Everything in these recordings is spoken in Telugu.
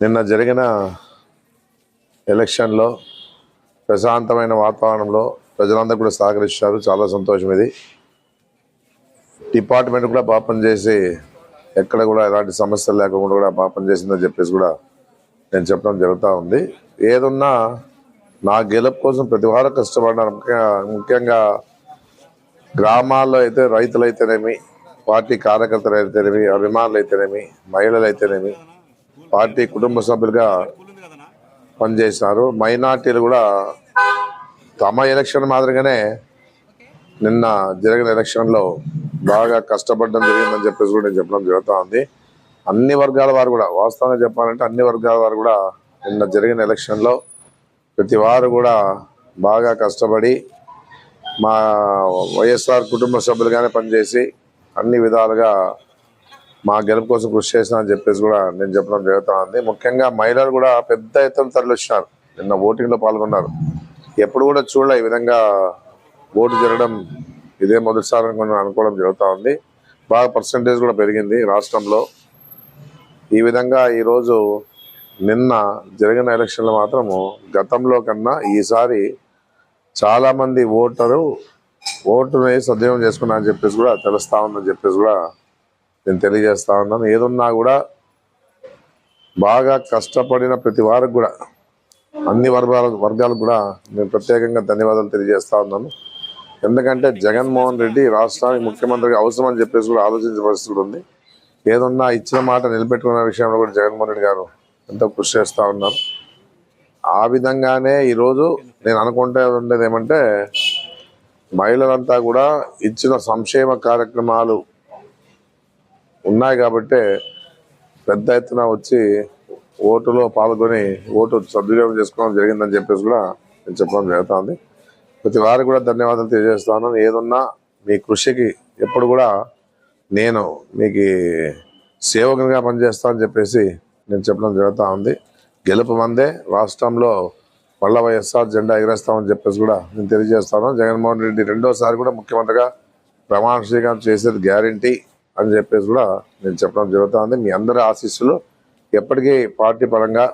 నిన్న జరిగిన ఎలక్షన్లో ప్రశాంతమైన వాతావరణంలో ప్రజలందరూ కూడా సహకరిస్తారు చాలా సంతోషం ఇది. డిపార్ట్మెంట్ కూడా పాపం చేసి ఎక్కడ కూడా ఎలాంటి సమస్యలు లేకుండా కూడా పాపం చేసిందని చెప్పేసి కూడా నేను చెప్పడం జరుగుతూ ఉంది. ఏదున్నా నా గెలుపు కోసం ప్రతి వారు కష్టపడినారు ముఖ్యంగా ముఖ్యంగా గ్రామాల్లో అయితే రైతులు అయితేనేమి పార్టీ కార్యకర్తలు అయితేనేమి అభిమానులు అయితేనేమి మహిళలు అయితేనేమి పార్టీ కుటుంబ సభ్యులుగా పనిచేసినారు. మైనార్టీలు కూడా తమ ఎలక్షన్ మాదిరిగానే నిన్న జరిగిన ఎలక్షన్లో బాగా కష్టపడడం జరిగిందని చెప్పేసి కూడా నేను చెప్పడం జరుగుతూ ఉంది. అన్ని వర్గాల వారు కూడా వాస్తవంగా చెప్పాలంటే అన్ని వర్గాల వారు కూడా నిన్న జరిగిన ఎలక్షన్లో ప్రతి వారు కూడా బాగా కష్టపడి మా వైఎస్ఆర్ కుటుంబ సభ్యులుగానే పనిచేసి అన్ని విధాలుగా మా గెలుపు కోసం కృషి చేసిన అని చెప్పేసి కూడా నేను చెప్పడం జరుగుతూ ఉంది. ముఖ్యంగా మహిళలు కూడా పెద్ద ఎత్తున తరలిస్తున్నారు నిన్న ఓటింగ్లో పాల్గొన్నారు. ఎప్పుడు కూడా చూడలే ఈ విధంగా ఓటు జరగడం ఇదే మొదటిసారి అనుకోవడం జరుగుతూ ఉంది. బాగా పర్సంటేజ్ కూడా పెరిగింది రాష్ట్రంలో. ఈ విధంగా ఈరోజు నిన్న జరిగిన ఎలక్షన్లు మాత్రము గతంలో కన్నా ఈసారి చాలామంది ఓటరు ఓటుని సద్వినియోగం చేసుకున్నారని చెప్పేసి కూడా తెలుస్తా ఉందని చెప్పేసి కూడా నేను తెలియజేస్తా ఉన్నాను. ఏదున్నా కూడా బాగా కష్టపడిన ప్రతి వారికి కూడా అన్ని వర్గాల వర్గాలకు కూడా నేను ప్రత్యేకంగా ధన్యవాదాలు తెలియజేస్తా ఉన్నాను. ఎందుకంటే జగన్మోహన్ రెడ్డి రాష్ట్రానికి ముఖ్యమంత్రికి అవసరం అని చెప్పేసి కూడా ఆలోచించే పరిస్థితి ఉంది. ఏదన్నా ఇచ్చిన మాట నిలబెట్టుకున్న విషయంలో కూడా జగన్మోహన్ రెడ్డి గారు ఎంతో కృషి చేస్తూ ఉన్నారు. ఆ విధంగానే ఈరోజు నేను అనుకుంటే ఉండేది ఏమంటే మహిళలంతా కూడా ఇచ్చిన సంక్షేమ కార్యక్రమాలు ఉన్నాయి కాబట్టి పెద్ద ఎత్తున వచ్చి ఓటులో పాల్గొని ఓటు సద్వినియోగం చేసుకోవడం జరిగిందని చెప్పేసి కూడా నేను చెప్పడం జరుగుతుంది. ప్రతి వారికి కూడా ధన్యవాదాలు తెలియజేస్తాను ఏదున్నా మీ కృషికి ఎప్పుడు కూడా నేను మీకు సేవకునిగా పనిచేస్తానని చెప్పేసి నేను చెప్పడం జరుగుతూ ఉంది. గెలుపు మందే రాష్ట్రంలో మళ్ళా వైఎస్ఆర్ జెండా ఎగరేస్తామని చెప్పేసి కూడా నేను తెలియజేస్తాను జగన్మోహన్ రెడ్డి రెండోసారి కూడా ముఖ్యమంత్రిగా ప్రమాణ స్వీకారం చేసేది గ్యారంటీ. అని చెప్పేసి కూడా నేను చెప్పడం జరుగుతుంది. మీ అందరి ఆశీస్సులు ఎప్పటికీ పార్టీ పరంగా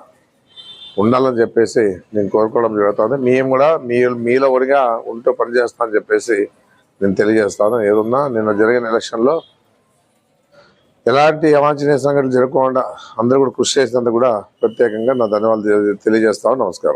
ఉండాలని చెప్పేసి నేను కోరుకోవడం జరుగుతుంది. మేము కూడా మీ మీలో ఒడిగా ఉంటూ పనిచేస్తామని చెప్పేసి నేను తెలియజేస్తాను. ఏదున్నా నిన్న జరిగిన ఎలక్షన్లో ఎలాంటి అవాంఛనీయ సంఘటనలు జరగకుండా అందరూ కూడా కృషి చేసినందుకు కూడా ప్రత్యేకంగా నా ధన్యవాదాలు తెలియ- తెలియజేస్తాను. నమస్కారం.